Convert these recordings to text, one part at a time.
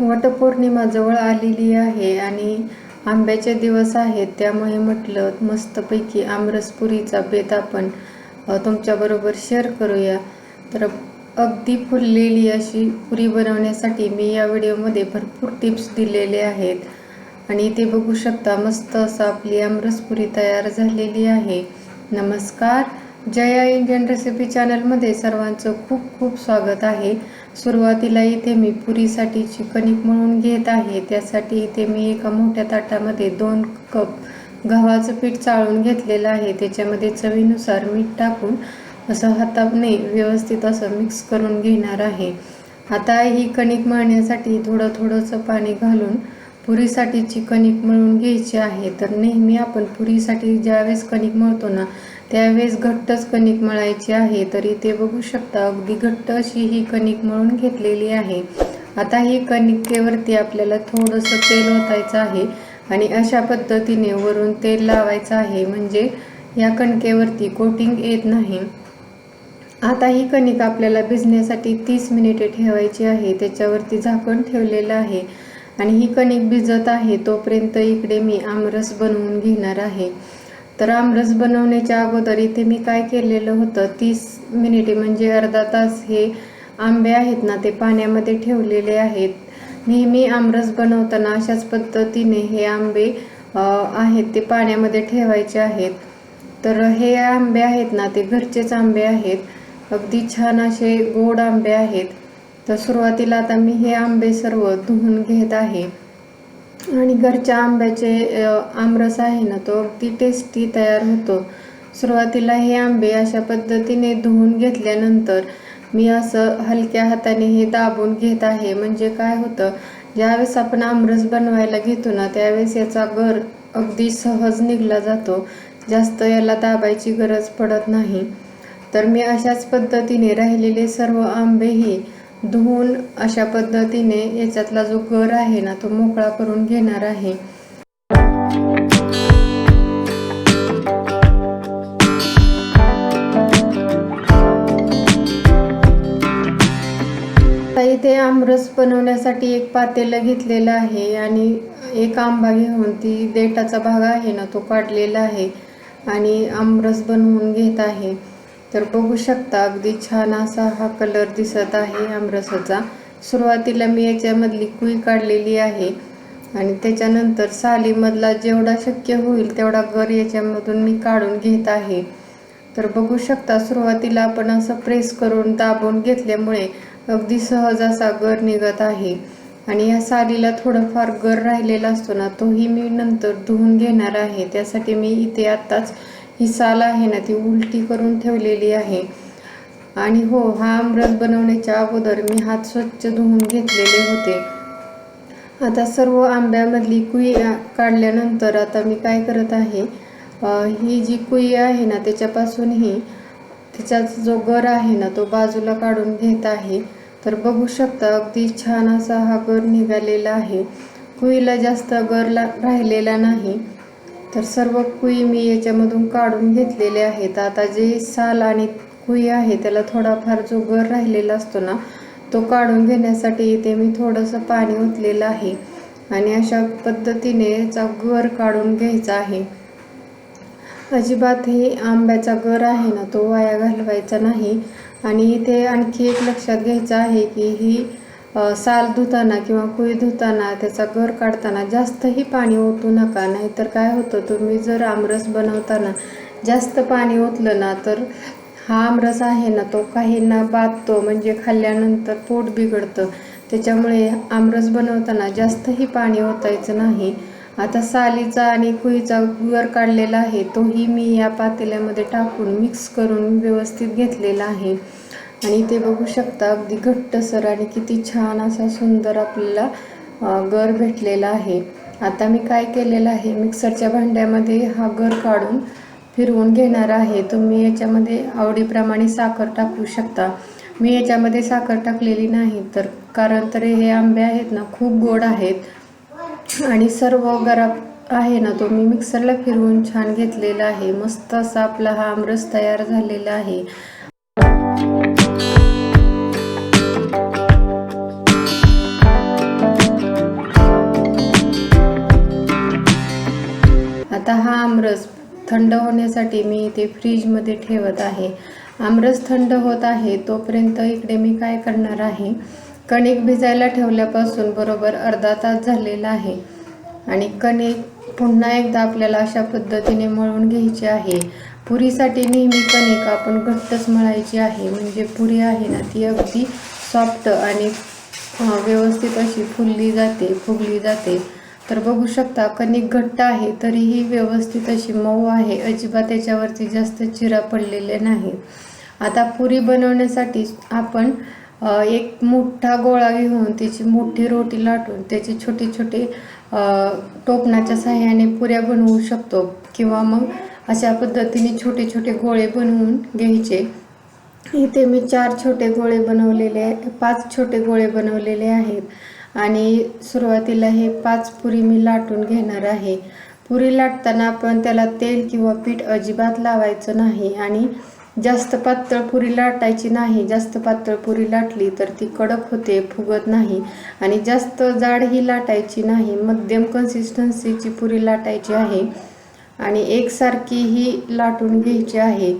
वटपौर्णिमा जवळ आलेली आहे आणि आंब्याचे दिवस आहेत त्यामुळे म्हटलं मस्तपैकी आमरसपुरीचा बेत आपण तुमच्याबरोबर शेअर करूया. तर अगदी फुललेली अशी पुरी बनवण्यासाठी मी या व्हिडिओमध्ये भरपूर टिप्स दिलेले आहेत. आणि ते बघू शकता मस्त असं आपली आमरसपुरी तयार झालेली आहे. नमस्कार. जया इंडियन रेसिपी चॅनलमध्ये सर्वांचं खूप खूप स्वागत आहे. सुरुवातीला इथे मी पुरीसाठीची कणिक मळून घेत आहे. त्यासाठी इथे मी एका मोठ्या ताटामध्ये दोन कप गव्हाचं पीठ चाळून घेतलेलं आहे. त्याच्यामध्ये चवीनुसार मीठ टाकून असं हाताने व्यवस्थित असं मिक्स करून घेणार आहे. आता ही कणिक मळण्यासाठी थोडं थोडंसं पाणी घालून पुरीसाठीची कणिक मळून घ्यायची आहे. तर नेहमी आपण पुरीसाठी ज्यावेळेस कणिक मळतो ना त्यावेळेस घट्टच कणिक मळायची आहे तर इथे बघू शकता अगदी घट्ट अशी ही कणिक मळून घेतलेली आहे. आता ही कणिकेवरती आपल्याला थोडंसं तेल ओतायचं आहे आणि अशा पद्धतीने वरून तेल लावायचं आहे. म्हणजे या कणकेवरती कोटिंग येत नाही. आता ही कणिक आपल्याला भिजण्यासाठी तीस मिनिटे ठेवायची आहे. त्याच्यावरती झाकण ठेवलेलं आहे आणि ही कणिक भिजत आहे तोपर्यंत इकडे मी आमरस बनवून घेणार आहे. तर आमरस बनवण्याच्या अगोदर इथे मी काय केलेलं होतं? तीस मिनिटे म्हणजे अर्धा तास हे आंबे आहेत ना ते पाण्यामध्ये ठेवलेले आहेत. नेहमी आमरस बनवताना अशाच पद्धतीने हे आंबे आहेत ते पाण्यामध्ये ठेवायचे आहेत. तर हे आंबे आहेत ना ते घरचेच आंबे आहेत. अगदी छान असे गोड आंबे आहेत. तर सुरुवातीला आता मी हे आंबे सर्व धुवून घेत आहे. आणि घरच्या आंब्याचे आमरस आहे ना तो अगदी टेस्टी तयार होतो. सुरुवातीला हे आंबे अशा पद्धतीने धुवून घेतल्यानंतर मी असं हलक्या हाताने हे दाबून घेत आहे. म्हणजे काय होतं ज्यावेळेस आपण आमरस बनवायला घेतो ना त्यावेळेस याचा गर अगदी सहज निघला जातो. जास्त याला दाबायची गरज पडत नाही. तर मी अशाच पद्धतीने राहिलेले सर्व आंबेही धुवून अशा पद्धतीने याच्यातला जो गर आहे ना तो मोकळा करून घेणार आहे. इथे आमरस बनवण्यासाठी एक पातेलं घेतलेलं आहे आणि एक आंबा घेऊन ती देठाचा भाग आहे ना तो काढलेला आहे आणि आमरस बनवून घेत आहे. तर बघू शकता अगदी छान असा हा कलर दिसत आहे आमरसाचा. सुरुवातीला मी याच्यामधली कुई काढलेली आहे आणि त्याच्यानंतर सालीमधला जेवढा शक्य होईल तेवढा गर याच्यामधून मी काढून घेत आहे. तर बघू शकता सुरुवातीला आपण असं प्रेस करून दाबून घेतल्यामुळे अगदी सहज असा गर निघत आहे. आणि या सालीला थोडंफार गर राहिलेला असतो ना तोही मी नंतर धुवून घेणार आहे. त्यासाठी मी इथे आत्ताच ही साल आहे ना ती उलटी करून ठेवलेली आहे. आणि हो हा आमरस बनवण्याच्या अगोदर मी हात स्वच्छ धुवून घेतलेले होते. आता सर्व आंब्यामधली कुई काढल्यानंतर आता मी काय करत आहे ही जी कुई आहे ना त्याच्यापासूनही त्याच्यात जो गर आहे ना तो बाजूला काढून घेत आहे. तर बघू शकता अगदी छान असा हा गर निघालेला आहे. कुईला जास्त गर ला राहिलेला नाही. तर सर्व कुई मी याच्यामधून काढून घेतलेले आहेत. आता जे साल आणि कुई आहे त्याला थोडाफार जो गर राहिलेला असतो ना तो काढून घेण्यासाठी इथे मी थोडंसं पाणी ओतलेलं आहे. आणि अशा पद्धतीने याचा गर काढून घ्यायचा आहे. अजिबात हे आंब्याचा गर आहे ना तो वाया घालवायचा नाही. आणि इथे आणखी एक लक्षात घ्यायचं आहे की ही साल धुताना किंवा कुई धुताना त्याचा घर काढताना जास्तही पाणी ओतू नका. नाहीतर काय होतं तुम्ही जर आमरस बनवताना जास्त पाणी ओतलं ना तर हा आमरस आहे ना तो काहींना बाधतो. म्हणजे खाल्ल्यानंतर पोट बिघडतं. त्याच्यामुळे आमरस बनवताना जास्तही पाणी ओतायचं नाही. आता सालीचा आणि कुईचा गर काढलेला आहे तोही मी या पातेल्यामध्ये टाकून मिक्स करून व्यवस्थित घेतलेला आहे. आणि ते बघू शकता अगदी घट्टसर आणि किती छान असा सुंदर आपल्याला गर भेटलेला आहे. आता मी काय केलेलं आहे मिक्सरच्या भांड्यामध्ये हा गर काढून फिरवून घेणार आहे. तुम्ही याच्यामध्ये आवडीप्रमाणे साखर टाकू शकता. मी याच्यामध्ये साखर टाकलेली नाही तर कारण तर हे आंबे आहेत ना खूप गोड आहेत. आणि सर्व गरा आहे ना तो मी मिक्सरला फिरवून छान घेतलेला आहे. मस्त असा आपला हा आमरस तयार झालेला आहे. हा आमरस थंड होण्यासाठी मी इथे फ्रीजमध्ये ठेवत आहे. आमरस थंड होत आहे तोपर्यंत इकडे मी काय करणार आहे? कणिक भिजायला ठेवल्यापासून बरोबर अर्धा तास झालेला आहे आणि कणिक पुन्हा एकदा आपल्याला अशा पद्धतीने मळून घ्यायची आहे. पुरीसाठी नेहमी कणिक आपण घट्टच मळायची आहे म्हणजे पुरी आहे ना ती अगदी सॉफ्ट आणि व्यवस्थित अशी फुलली जाते फुगली जाते. तर बघू शकता कणिक घट्ट आहे तरीही व्यवस्थित अशी मऊ आहे. अजिबात त्याच्यावरती जास्त चिरा पडलेले नाही. आता पुरी बनवण्यासाठी आपण एक मोठा गोळा घेऊन त्याची मोठी रोटी लाटून त्याची छोटे छोटे टोपणाच्या सहाय्याने पुऱ्या बनवू शकतो. किंवा मग अशा पद्धतीने छोटे छोटे गोळे बनवून घ्यायचे. इथे मी चार छोटे गोळे बनवलेले पाच छोटे गोळे बनवलेले आहेत. आणि सुरुवातीला हे पाच पुरी मी लाटून घेणार आहे. पुरी लाटताना आपण त्याला तेल किंवा पीठ अजिबात लावायचं नाही आणि जास्त पातळ पुरी लाटायची नाही. जास्त पातळ पुरी लाटली तर ती कडक होते फुगत नाही आणि जास्त जाडही लाटायची नाही. मध्यम कन्सिस्टन्सीची पुरी लाटायची आहे आणि एकसारखी ही लाटून घ्यायची आहे.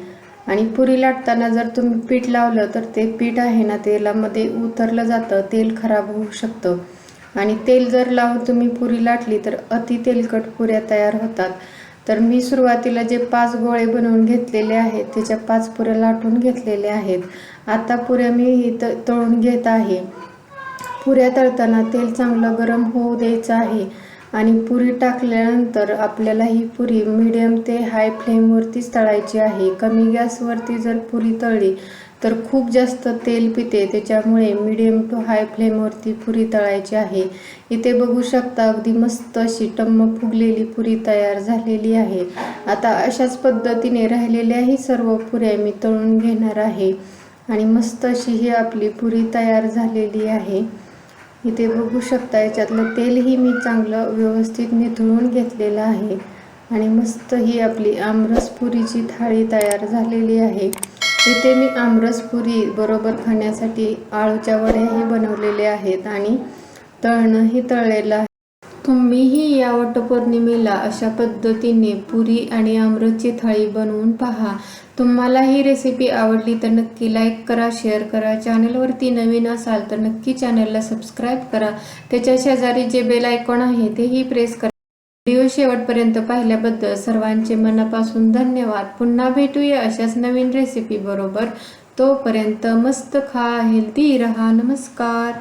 आणि पुरी लाटताना जर तुम्ही पीठ लावलं तर ते पीठ आहे ना तेलामध्ये उतरलं जातं तेल खराब होऊ शकतं. आणि तेल जर लावून तुम्ही पुरी लाटली तर अति तेलकट पुऱ्या तयार होतात. तर मी सुरुवातीला जे पाच गोळे बनवून घेतलेले आहेत त्याच्या पाच पुऱ्या लाटून घेतलेल्या आहेत. आता पुऱ्या मी इथं तळून घेत आहे. पुऱ्या तळताना तेल चांगलं गरम होऊ द्यायचं आहे. आणि पुरी टाकल्यानंतर आपल्याला ही पुरी मिडियम ते हाय फ्लेमवरतीच तळायची आहे. कमी गॅसवरती जर पुरी तळली तर खूप जास्त तेल पिते. त्याच्यामुळे मिडियम टू हाय फ्लेमवरती पुरी तळायची आहे. इथे बघू शकता अगदी मस्त अशी टम्म फुगलेली पुरी तयार झालेली आहे. आता अशाच पद्धतीने राहिलेल्याही सर्व पुऱ्या मी तळून घेणार आहे. आणि मस्त अशी ही आपली पुरी तयार झालेली आहे. इथे बघू शकता याच्यातलं तेलही मी चांगलं व्यवस्थित निथळून घेतलेलं आहे. आणि मस्त ही आपली आमरसपुरीची थाळी तयार झालेली आहे. इथे मी आमरस पुरी बरोबर खाण्यासाठी आळूच्या वड्याही बनवलेल्या आहेत आणि तळणंही तळलेलं आहे तुम्हीही या वटपौर्णिमेला अशा पद्धतीने पुरी आणि आमरसची थाळी बनवून पहा. तुम्हाला ही रेसिपी आवडली तर नक्की लाईक करा शेअर करा. चॅनलवरती नवीन असाल तर नक्की चॅनलला सबस्क्राईब करा. त्याच्या शेजारी जे बेल आयकॉन आहे तेही प्रेस करा. व्हिडिओ शेवटपर्यंत पाहिल्याबद्दल सर्वांचे मनापासून धन्यवाद. पुन्हा भेटूया अशाच नवीन रेसिपी बरोबर. तोपर्यंत मस्त खा हेल्दी रहा. नमस्कार.